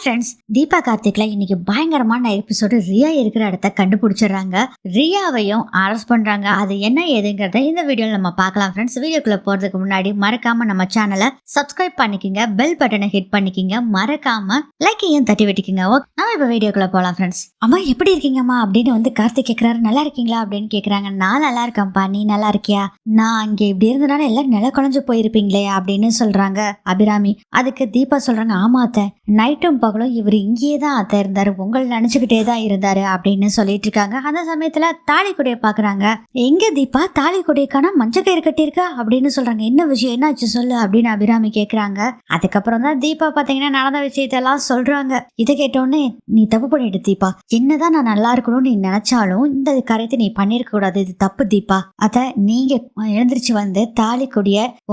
Friends Deepa கார்த்திக்ல இன்னைக்கு பயங்கரமான episode Riya இருக்கிற இடத்த கண்டுபிடிச்சிடுறாங்க. ரியாவையும் அரெஸ்ட் பண்றாங்க. அது என்ன ஏதுங்கிறத இந்த வீடியோல நம்ம பார்க்கலாம் ஃப்ரெண்ட்ஸ் வீடியோக்குள்ள போறதுக்கு முன்னாடி மறக்காம நம்ம சேனலை சப்ஸ்கிரைப் பண்ணிக்கிங்க. பெல் பட்டனை ஹிட் பண்ணிக்கிங்க. மறக்காம லைக்கையும் தட்டி விட்டுக்கிங்க. ஓகே நம்ம இப்போ வீடியோக்குள்ள போகலாம் ஃப்ரெண்ட்ஸ் அம்மா எப்படி இருக்கீங்கம்மா? அப்படின்னு வந்து கார்த்திக் கேட்குறாரு நல்லா இருக்கீங்களா? அப்படின்னு கேட்குறாங்க நான் நல்லா இருக்கேன்ப்பா. நீ நல்லா இருக்கியா? நான் அங்கே இப்படி இருந்தனால எல்லாம் நில குழஞ்சு போயிருப்பீங்களே அப்படின்னு சொல்றாங்க அபிராமி. அதுக்கு தீபா சொல்றாங்க ஆமாத்த நைட்டும் பகலும் இவர் இங்கேயே தான் அத்தை இருந்தார் உங்களை நினச்சிக்கிட்டே தான் இருந்தார் அப்படின்னு சொல்லிட்டு இருக்காங்க. அந்த சமயத்தில் தாலி பார்க்குறாங்க. எங்கே தீபா? தாலி கொடியக்கான மஞ்சள் கயிறு கட்டியிருக்கா? அப்படின்னு சொல்கிறாங்க என்ன விஷயம்? என்னாச்சு சொல்லு அப்படின்னு அபிராமி கேட்குறாங்க அதுக்கப்புறம் தான் தீபா பார்த்தீங்கன்னா நடந்த விஷயத்தெல்லாம் சொல்கிறாங்க இதை கேட்டோடனே நீ தப்பு பண்ணிட்டு தீபா. என்னதான் நான் நல்லா இருக்கணும்னு நீ நினச்சாலும் இந்த காரியத்தை நீ பண்ணிருக்க கூடாது. இது தப்பு தீபா. அதை நீங்கள் எழுந்திரிச்சு வந்து தாலி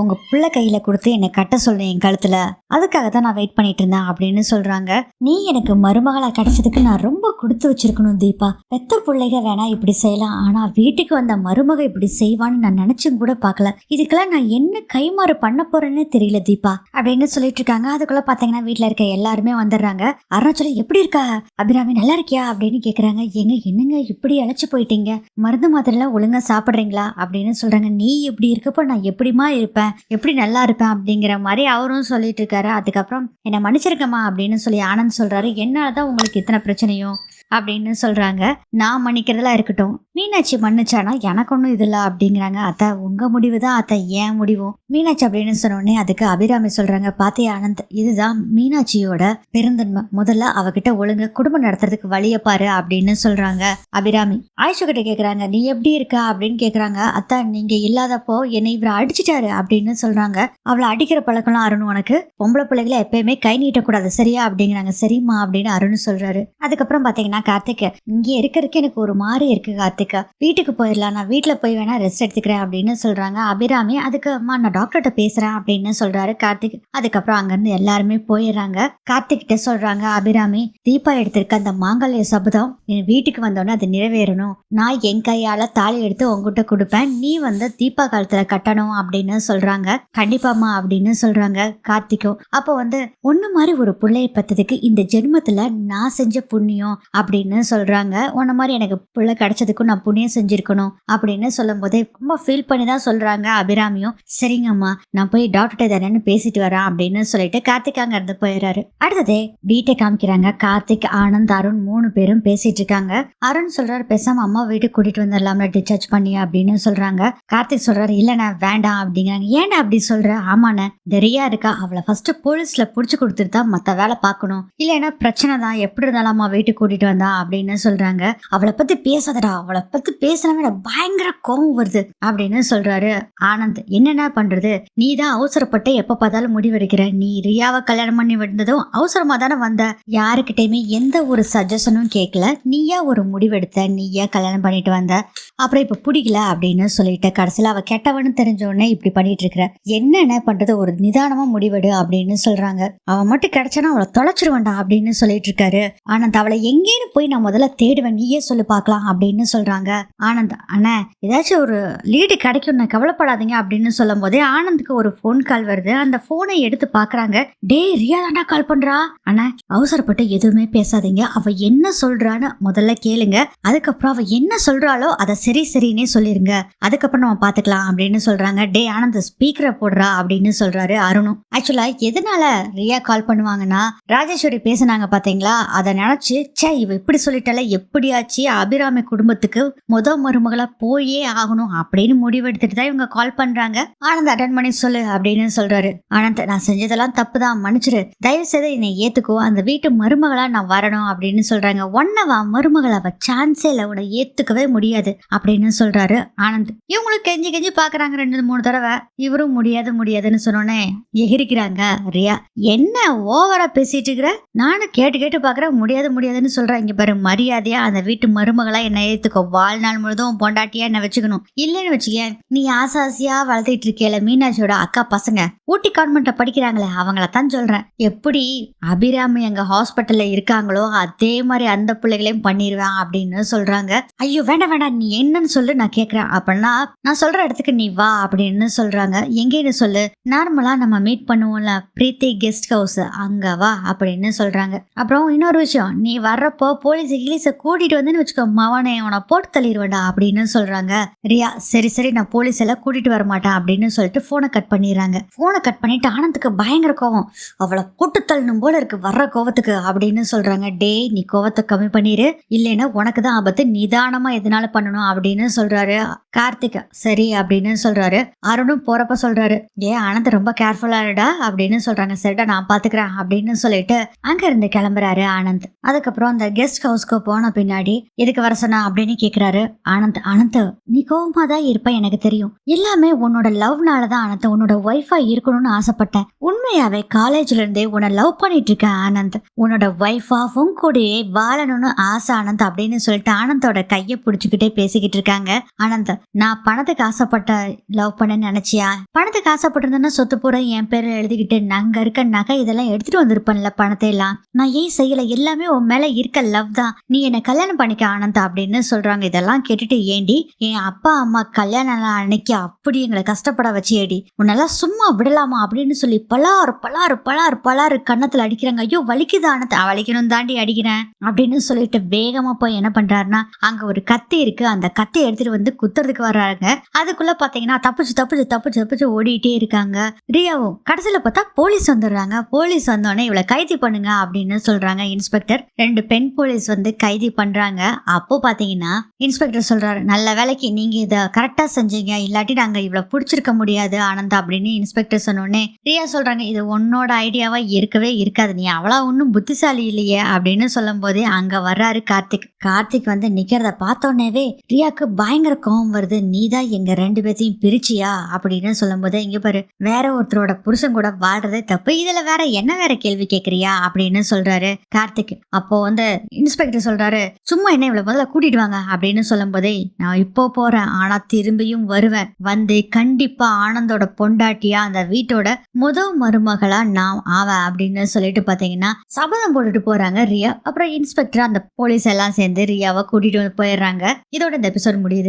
உங்கள் பிள்ளை கையில் கொடுத்து என்னை கட்ட சொல்லு என் கழுத்தில். அதுக்காக தான் நான் வெயிட் பண்ணிட்டு இருந்தேன். அப்படின்னு சொல்கிறாங்க சொல்றாங்க. நீ எனக்கு மருமகளா கிடைச்சதுக்கு நான் ரொம்ப கொடுத்து வச்சிருக்கணும் தீபா. பெத்த பிள்ளைக வேணா இப்படி செய்யலாம். ஆனா வீட்டுக்கு வந்த மருமக இப்படி செய்வான்னு நான் நினைச்சும் கூட பார்க்கல. இதுக்கெல்லாம் நான் என்ன கைமாறு பண்ண போறேன்னு தெரியல தீபா. அப்படின்னு சொல்லிட்டு இருக்காங்க. அதுக்குள்ள பாத்தீங்கன்னா வீட்ல இருக்க எல்லாருமே வந்துடுறாங்க. அருணாச்சலம் எப்படி இருக்கா? அபிராமி நல்லா இருக்கியா? அப்படின்னு கேக்குறாங்க. எங்க என்னங்க இப்படி அழைச்சு போயிட்டீங்க? மருந்து மாத்திரைலாம் ஒழுங்கா சாப்பிடுறீங்களா? அப்படின்னு சொல்றாங்க. நீ இப்படி இருக்கப்போ நான் எப்படிமா இருப்பேன்? எப்படி நல்லா இருப்பேன்? அப்படிங்கிற மாதிரி அவரும் சொல்லிட்டு இருக்காரு. அதுக்கப்புறம் என்னை மன்னிச்சிருக்கம்மா அப்படின்னு சொல்லி ஆனந்த் சொல்றாரு என்னால தான் உங்களுக்கு இத்தனை பிரச்சனையும்? அப்படின்னு சொல்றாங்க. நான் மன்னிக்கிறதெல்லாம் இருக்கட்டும். மீனாட்சி மன்னிச்சானா? எனக்கு ஒன்றும் இது இல்லை அப்படிங்கிறாங்க. அத்தை உங்க முடிவு தான் அத்தை ஏன் முடிவும். மீனாட்சி அப்படின்னு சொன்னோடனே அதுக்கு அபிராமி சொல்றாங்க பாத்தே ஆனந்த் இதுதான் மீனாட்சியோட பெருந்தன்மை. முதல்ல அவகிட்ட ஒழுங்க குடும்பம் நடத்துறதுக்கு வழியை பாரு அப்படின்னு சொல்றாங்க அபிராமி. ஆயுஷு கிட்ட கேக்குறாங்க நீ எப்படி இருக்கா? அப்படின்னு கேக்குறாங்க. அத்தா நீங்க இல்லாதப்போ என்னை இவரை அடிச்சிட்டாரு அப்படின்னு சொல்றாங்க. அவளை அடிக்கிற பழக்கம்லாம் அருணும் உனக்கு. பொம்பளை பிள்ளைகளை எப்பயுமே கை நீட்டக்கூடாது சரியா? அப்படின்னு அப்படிங்கிறாங்க. சரிம்மா அப்படின்னு அருண் சொல்றாரு. அதுக்கப்புறம் பாத்தீங்கன்னா கார்த்திக் இங்கே இருக்கிறதுக்கு எனக்கு ஒரு மாதிரி இருக்கு கார்த்திகா வீட்டுக்கு போயிடலாம். நான் வீட்டுல போய் வேணா ரெஸ்ட் எடுத்துக்கிறேன் அப்படின்னு சொல்றாங்க. அபிராமி அதுக்கு அம்மா நான் டாக்டர்கிட்ட பேசுறேன் அப்படின்னு சொல்றாரு கார்த்திக். அதுக்கப்புறம் அங்கிருந்து எல்லாருமே போயிடுறாங்க. கார்த்திக் கிட்ட சொல்றாங்க அபிராமி தீபா எடுத்திருக்க அந்த மாங்கல்ய சபதம் என் வீட்டுக்கு வந்தோடனே அது நிறைவேறணும். நான் என் கையால தாலி எடுத்து உங்ககிட்ட கொடுப்பேன். நீ வந்து தீபா காலத்துல கட்டணும் அப்படின்னு சொல்றாங்க. கண்டிப்பாமா அப்படின்னு சொல்றாங்க கார்த்திக்கும். அப்போ வந்து ஒன்னு மாதிரி ஒரு பிள்ளைய பத்ததுக்கு இந்த ஜென்மத்தில் நான் செஞ்ச புண்ணியம் அப்படின்னு சொல்கிறாங்க உன்ன மாதிரி எனக்கு பிள்ளை கிடைச்சதுக்கும் நான் புண்ணியம் செஞ்சுருக்கணும் அப்படின்னு சொல்லும் போதே ரொம்ப ஃபீல் பண்ணி தான் சொல்கிறாங்க அபிராமியும். சரிங்கம்மா நான் போய் டாக்டர்கிட்ட தானேன்னு பேசிட்டு வரேன் அப்படின்னு சொல்லிட்டு கார்த்திக் அங்கே இருந்து போயிடுறாரு அடுத்ததே வீட்டை காமிக்கிறாங்க. கார்த்திக் ஆனந்த் அருண் மூணு பேரும் பேசிட்டு இருக்காங்க. அருண் சொல்கிறார் பேசாம அம்மா வீட்டுக்கு கூட்டிட்டு வந்துடலாம்ல டிஸ்சார்ஜ் பண்ணி அப்படின்னு சொல்கிறாங்க கார்த்திக் சொல்கிறார் இல்லைண்ணா வேண்டாம் அப்படிங்கிறாங்க. ஏன்டா அப்படி சொல்கிற ஆமாண்ணே தெரியா இருக்கா? அவளை ஃபஸ்ட்டு போலீஸில் பிடிச்சி கொடுத்துட்டு தான் மற்ற வேலை பார்க்கணும். இல்லைன்னா பிரச்சனை தான். எப்படி இருந்தாலும் அம்மா வீட்டுக்கு கூட்டிட்டு வந்தா அப்படின்னு சொல்றாங்க. அவளை பத்தி பேசாதடா. அவளை பத்தி பேசினவே எனக்கு பயங்கர கோவம் வருது அப்படின்னு சொல்றாரு ஆனந்த். என்னென்ன பண்றது? நீ தான் அவசரப்பட்டு எப்ப பார்த்தாலும் முடிவெடுக்கிற. நீ ரியாவை கல்யாணம் பண்ணி விழுந்ததும் அவசரமா தானே வந்த. யாருக்கிட்டையுமே எந்த ஒரு சஜஷனும் கேட்கல. நீயா ஒரு முடிவெடுத்த. நீயா கல்யாணம் பண்ணிட்டு வந்த. அப்புறம் இப்ப பிடிக்கல அப்படின்னு சொல்லிட்டு கடைசியில அவ கெட்டவன்னு தெரிஞ்ச உடனே இப்படி பண்ணிட்டு இருக்கிற. என்னென்ன பண்றது? ஒரு நிதானமா முடிவெடு அப்படின்னு சொல்றாங்க. அவன் மட்டும் கிடைச்சானா அவளை தொலைச்சிருவேண்டா அப்படின்னு சொல்லிட்டு இருக்காரு ஆனந்த் அவளை எங்கேன்னு போய் நான் முதல்ல தேடுவேன். நீயே சொல்லு பார்க்கலாம் அப்படின்னு சொல்றாங்க. ஆனந்த் அண்ணா ஏதாச்சும் ஒரு லீடு கிடைக்கும் நான் கவலைப்படாதீங்க அப்படின்னு சொல்லும் போதே ஆனந்துக்கு ஒரு ஃபோன் கால் வருது. அந்த போனை எடுத்து பாக்குறாங்க டே ரியா தாண்டா கால் பண்றா? அண்ணா அவசரப்பட்டு எதுவுமே பேசாதீங்க. அவ என்ன சொல்றான்னு முதல்ல கேளுங்க. அதுக்கப்புறம் அவ என்ன சொல்றாளோ அதை சரி சரின்னே சொல்லிருங்க. அதுக்கப்புறம் நம்ம பாத்துக்கலாம் அப்படின்னு சொல்றாங்க. டே ஆனந்த் ஸ்பீக்கரை போடுறா அப்படின்னு சொல்றாரு அருணும். ஆக்சுவலா எதனால ரியா கால் பண்ணுவாங்கன்னா ராஜேஸ்வரி பேசுனாங்க பார்த்தீங்களா அதை நினச்சி ச்சே இவ இப்படி சொல்லிட்டால எப்படியாச்சு அபிராமி குடும்பத்துக்கு முத மருமகளாக போயே ஆகணும் அப்படின்னு முடிவெடுத்துட்டு தான் இவங்க கால் பண்றாங்க. ஆனந்த் அட்டன் பண்ணி சொல்லு அப்படின்னு சொல்றாரு. ஆனந்த் நான் செஞ்சதெல்லாம் தப்பு தான் மன்னிச்சிரு. தயவு செய்து என்னை ஏற்றுக்கோ அந்த வீட்டு மருமகளாக நான் வரணும் அப்படின்னு சொல்கிறாங்க ஒன்னவா மருமகளவ சான்ஸே இல்லை உன்னை ஏற்றுக்கவே முடியாது அப்படின்னு சொல்கிறாரு ஆனந்த். இவங்களும் கெஞ்சி கெஞ்சி பார்க்குறாங்க ரெண்டு மூணு தடவை. இவரும் முடியாது முடியாதுன்னு சொன்னோன்னே எகிரிக்கிறாங்க ரியா. என்ன ஓவரா பேசிட்டு வச்சுக்கிற நானும் கேட்டு கேட்டு பாக்குறேன் முடியாது முடியாதுன்னு சொல்றேன். இங்க பாரு மரியாதையா அந்த வீட்டு மருமகளா என்ன ஏத்துக்கோ. வாழ்நாள் முழுதும் பொண்டாட்டியா என்ன வச்சுக்கணும். இல்லைன்னு வச்சுக்க நீ ஆசை ஆசையா வளர்த்துட்டு இருக்கேல மீனாட்சியோட அக்கா பசங்க ஊட்டி கான்வென்ட்ல படிக்கிறாங்களே அவங்கள தான் சொல்றேன். எப்படி அபிராமி எங்க ஹாஸ்பிட்டல்ல இருக்காங்களோ அதே மாதிரி அந்த பிள்ளைகளையும் பண்ணிடுவேன் அப்படின்னு சொல்றாங்க. ஐயோ வேண்டாம் வேண்டாம் நீ என்னன்னு சொல்லு நான் கேட்குறேன் அப்படின்னா நான் சொல்ற இடத்துக்கு நீ வா அப்படின்னு சொல்றாங்க. எங்கேன்னு சொல்லு நார்மலா நம்ம மீட் பண்ணுவோம்ல பிரீத்தி கெஸ்ட் ஹவுஸ் அங்க வா அப்படின்னு சொல்றாங்க. அப்புறம் இன்னொரு விஷயம் நீ வர்றப்போ போலீஸ் கிளீஸை கூட்டிகிட்டு வந்தேன்னு வச்சுக்கோ மவனை உன போட்டு தள்ளிடுவேண்டா அப்படின்னு சொல்றாங்க. ரியா சரி சரி நான் போலீஸ் எல்லாம் கூட்டிட்டு வர மாட்டேன் அப்படின்னு சொல்லிட்டு ஃபோனை கட் பண்ணிடுறாங்க. ஃபோனை கட் பண்ணிட்டு ஆனந்துக்கு பயங்கர கோவம். அவளை கூட்டு தள்ளணும் போல இருக்கு வர்ற கோவத்துக்கு அப்படின்னு சொல்றாங்க. டேய் நீ கோவத்தை கம்மி பண்ணிடு இல்லைன்னா உனக்கு தான் ஆபத்து நிதானமாக எதனால பண்ணணும் அப்படின்னு சொல்றாரு கார்த்திகா. சரி அப்படின்னு சொல்றாரு. அருணும் போகிறப்ப சொல்றாரு ஏ ஆனந்த் ரொம்ப கேர்ஃபுல்லா இருடா அப்படின்னு சொல்றாங்க. சரிடா நான் பார்த்துக்கிறேன் அப்படின்னு சொல்லிட்டு அங்க இருந்து கிளம்புறாரு ஆனந்த். அதுக்கப்புறம் அந்த கெஸ்ட் ஹவுஸ்க்கு போன பின்னாடி எதுக்கு வர சொன்னா? அப்படின்னு கேக்குறாரு ஆனந்த். ஆனந்த் நீ கோபமா தான் இருப்ப எனக்கு தெரியும். எல்லாமே உன்னோட லவ்னால தான் ஆனந்த். உன்னோட ஒய்ஃபா இருக்கணும்னு ஆசைப்பட்டேன். உண்மையாவே காலேஜ்ல இருந்தே உன்னை லவ் பண்ணிட்டு இருக்கேன் ஆனந்த். உன்னோட ஒய்ஃபாவும் கூடயே வாழணும்னு ஆசை ஆனந்த் அப்படின்னு சொல்லிட்டு ஆனந்தோட கையை பிடிச்சுக்கிட்டே பேசிக்கிட்டு இருக்காங்க ஆனந்த். நான் பணத்துக்கு ஆசைப்பட்ட லவ் பண்ண நினைச்சியா? பணத்துக்கு ஆசைப்பட்டிருந்தேன்னா சொத்து பூரா என் பேர்ல எழுதிக்கிட்டு நாங்க இருக்க நகை இதெல்லாம் எடுத்துட்டு வந்திருப்பேன்ல பணத்தை எல்லாம் நான் ஏன் செய்யல? எல்லாமே உன் மேல இருக்க லவ் தான். நீ என்னை கல்யாணம் பண்ணிக்க ஆனந்த் அப்படின்னு சொல்றாங்க. இதெல்லாம் கேட்டுட்டு ஏண்டி என் அப்பா அம்மா கல்யாணம் அன்னைக்கு அப்படி எங்களை கஷ்டப்பட வச்சேடி உன்னெல்லாம் சும்மா விடலாமா? அப்படின்னு சொல்லி பலாறு பலாறு பலாறு பலாறு கன்னத்துல அடிக்கிறாங்க. ஐயோ வலிக்குது ஆனந்த் வலிக்கணும் தாண்டி அடிக்கிறேன் அப்படின்னு சொல்லிட்டு வேகமா போய் என்ன பண்றாருன்னா அங்க ஒரு கத்தி இருக்கு. அந்த கத்தை எடுத்துட்டு வந்து குத்துறதுக்கு வர்றாங்க அதுக்குள்ள பாத்தீங்கன்னா தப்பிச்சு தப்பிச்சு தப்பிச்சு தப்பிச்சு ஓடிட்டே இருக்காங்க. ரியாவும் கடைசியில பார்த்தா போலீஸ் வந்துடுறாங்க. போலீஸ் வந்தோடனே இவளை கைது பண்ணுங்க அப்படின்னு சொல்றாங்க இன்ஸ்பெக்டர். ரெண்டு பெண் போலீஸ் வந்து கைது பண்றாங்க. அப்போ பாத்தீங்கன்னா இன்ஸ்பெக்டர் சொல்றாரு நல்ல வேலைக்கு நீங்க இதை கரெக்டா செஞ்சீங்க. இல்லாட்டி நாங்க இவ்வளவு புடிச்சிருக்க முடியாது ஆனந்த் அப்படின்னு இன்ஸ்பெக்டர் சொன்னோடனே ரியா சொல்றாங்க இது உன்னோட ஐடியாவா இருக்கவே இருக்காது. நீ அவ்வளோ ஒன்றும் புத்திசாலி இல்லையே அப்படின்னு சொல்லும் போதே அங்க வர்றாரு கார்த்திக். கார்த்திக் வந்து நிக்கிறத பார்த்தோன்னேவே ரியாக்கு பயங்கர கோவம் வருது. நீ தான் எங்க ரெண்டு பேர்த்தையும் பிரிச்சியா? அப்படின்னு சொல்லும் போது இங்க பாரு வேற ஒருத்தரோட புருஷன் கூட வாழ்றதே தப்பு. இதுல வேற என்ன வேற கேள்வி கேக்குறியா? அப்படின்னு சொல்றாரு கார்த்திக். அப்போ வந்து இன்ஸ்பெக்டர் சொல்றாரு சும்மா என்ன இவ்வளவு முதல்ல கூட்டிட்டு வாங்க. அப்படின்னு சொல்லும் போதே நான் இப்போ போறேன். ஆனா திரும்பியும் வருவேன். வந்து கண்டிப்பா ஆனந்தோட பொண்டாட்டியா அந்த வீட்டோட முதல் மருமகளா நான் ஆவேன். அப்படின்னு சொல்லிட்டு பாத்தீங்கன்னா சபதம் போட்டுட்டு போறாங்க ரியா. அப்புறம் இன்ஸ்பெக்டர் அந்த போலீஸ் எல்லாம் சேர்ந்து ரியாவை கூட்டிட்டு வந்து போயிடுறாங்க. இதோட இந்த எபிசோட் முடியுது.